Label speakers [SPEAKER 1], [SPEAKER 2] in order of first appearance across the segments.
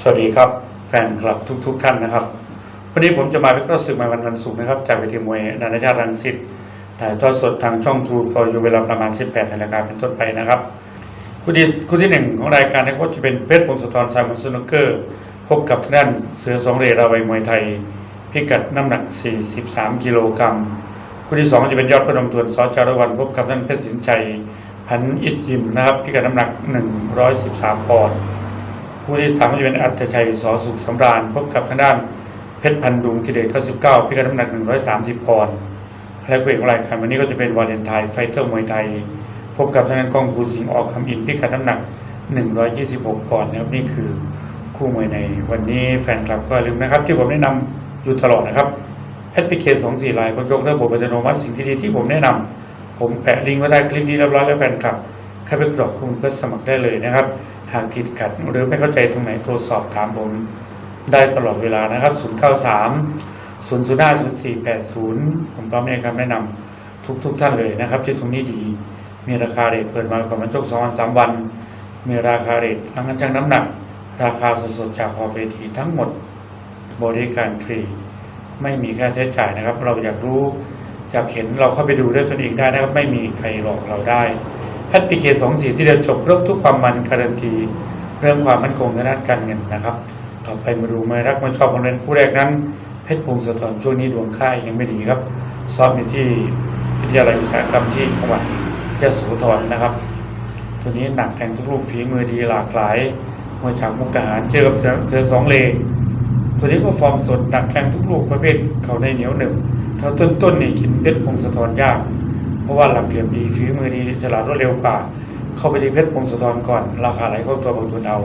[SPEAKER 1] สวัสดีครับแฟนคลับทุกๆทท่านนะครับ วันนี้ผมจะมาเป็นข้อสึกใหม่วันวันศุกร์นะครับ จากเวทีมวยนานาชาติรังสิตถ่ายทอดสดทางช่อง True for You เวลาประมาณ 18นาฬิกาเป็นต้นไปนะครับคู่ที่คู่ที่หนึ่งของรายการนี้ก็จะเป็นเพชรพงศธรสายมอนสนุกเกอร์ พบกับทางด้านเสือสองเรราวัยมวยไทย พิกัดน้ำหนัก 43 กิโลกรัมคู่ที่สองจะเป็นยอดพนมทวนสจารวันพบกับท่านเพชรสินชัยพันอิทยิมนะครับพิกัดน้ำหนัก 113ปอนด์ คู่ที่สามก็จะเป็นอัตชัยสอสุขสำราญพบกับทางด้านเพชรพันดุงกิเลส99พิกัดน้ำหนัก130ปอนด์และเอกของรายการวันนี้ก็จะเป็นวาเลนไทน์ไฟเตอร์มวยไทย พบกับทางด้านกองภูสิงห์ออกคำอินพิกัดน้ำหนัก126ปอนด์นะครับนี่คือคู่มวยในวันนี้แฟนคลับก็อย่าลืมนะครับ ที่ผมแนะนำอยู่ตลอดนะครับแอปพลิเคชัน24ลายบรรยกระบบอัตโนมัติสิ่งที่ดีที่ผมแนะนำผมแปะลิงก์ไว้ใต้คลิปนี้เรียบร้อยแล้วแฟนคลับเข้าไปกรอกข้อมูลเพื่อสมัครได้เลยนะครับ หากติดขัดหรือไม่เข้าใจตรงไหนโทรสอบถามผมได้ตลอดเวลานะครับ 093 005 0480 ผมพร้อมให้คำแนะนำทุกทุกๆท่านเลยนะครับที่ตรงนี้ดี มีราคาเรทเปิดมาก่อนมันโชคสองวันสามวัน มีราคาเรททั้งการชั่งน้ำหนัก ราคาสดๆจากคอเวทีทั้งหมดบริการฟรี ไม่มีค่าใช้จ่ายนะครับ เราอยากรู้อยากเห็นเราเข้าไปดูด้วยตนเองได้นะครับ ไม่มีใครหลอกเราได้ แอปพลิเคชันสองสีที่เดินจบครบทุกความมันการันตีเรื่องความมั่นคงทางด้านการเงินนะครับ ต่อไปมาดูมารักมาชอบมาเรียนผู้แรกนั้น เพชรพงศธรช่วงนี้ดวงค่ายยังไม่ดีครับซ้อมอยู่ที่วิทยาลัยอุตสาหกรรมที่จังหวัดยะโสธรนะครับ ตัวนี้หนักแทงทุกลูกฝีมือดีหลากหลายมวยฉากมุกดาหารเจอกับเสือเสือสองเลงตัวนี้ก็ฟอร์มสดหนักแทงทุกลูกประเภทเขาในเหนียวหนึ่งเท่าต้นๆนี่กินเพชรพงศธรยาก เพราะว่าหลักเหลี่ยมดีฝีมือดีฉลาดรวดเร็วกว่า เข้าไปที่เพชรพงศธรก่อน ราคาไหลเข้าตัวบางทุนเอา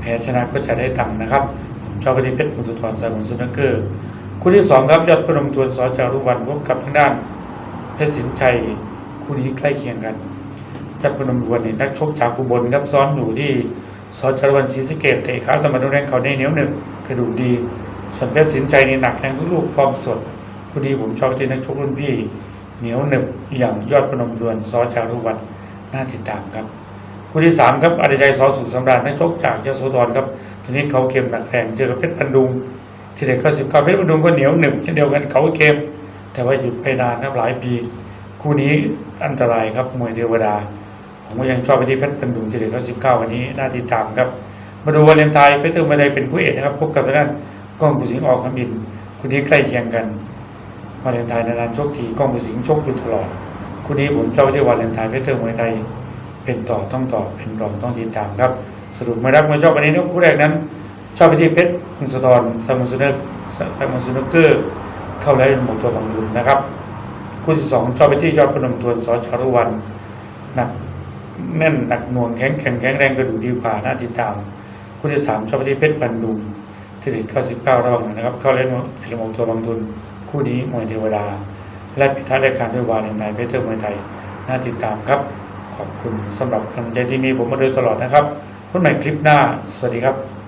[SPEAKER 1] แพ้ชนะก็จะได้ตังค์นะครับชอบไปที่เพชรพงศธรสายมนสนักเกอร์คู่ที่สองครับยอดพนมทวนสจารุวันพบกับทางด้านเพชรสินชัยคู่นี้ใกล้เคียงกันยอดพนมทวนนี่นักชกจากอุบลครับซ้อนอยู่ที่สจารุวันศรีสเกดเตะขาตะมันแรงเขาในเหนียวหนึ่งกระดูกดีส่วนเพชรสินชัยนี่หนักแรงทุกลูกฟอร์มสดคู่นี้ผมชอบไปที่นักชกรุ่นพี่ เหนียวหนึบอย่างยอดพนมดวนซอจารุวัฒน์น่าติดตามครับคู่ที่สามครับอดิชัยสอสุขสำราญนักชกจากยโสธรครับทีนี้เขาเข็มหนักแรงเจอกับเพชรพันดุง ที่เด็กก็สิบเก้าเพชรพันดุงก็เหนียวหนึบเช่นเดียวกันเขาเข็มแต่ว่าหยุดไปนานครับหลายปี คู่นี้อันตรายครับมวยเทวดา ผมก็ยังชอบไปที่เพชรพันดุงที่เด็กก็สิบเก้าวันนี้น่าติดตามครับ มาดูวาเลนไทน์เฟสเตอร์มาไดเป็นผู้เอกนะครับพบกับทางด้านก้องผู้สิงออกคำินคู่นี้ใกล้เคียงกัน วาเลนไทน์นานๆชกทีกล้องมือสิงชกอยู่ตลอดคู่นี้ผมชอบที่วาเลนไทน์เพชรเทอร์มวยไทยเป็นต่อต้องต่อเป็นรองต้องติดตามครับ สรุปไม่รักไม่ชอบวันนี้นะคู่แรกนั้น ชอบไปที่เพชรพงศธรซามุสเนอร์ซามุสเนอร์เกอร์เข้าแล้วหมดตัวบางรุนนะครับคู่ที่สองชอบไปที่ยอดพนมทวนสอชารุวันหนักแน่นหนักหน่วงแข็งแข็งแข็งแรงกระดูกดีกว่าน่าติดตามคู่ที่สามชอบไปที่เพชรบันดุงที่ถึง99ระหว่างนะครับ เข้าเล่นเหมตัวบางทุน คู่นี้มวยเทวดา และปิดท้ายรายการด้วยวาเลนไทน์เพชรเทอร์มวยไทยน่าติดตามครับ ขอบคุณสำหรับกำลังใจที่มีผมมาโดยตลอดนะครับพบใหม่คลิปหน้า สวัสดีครับ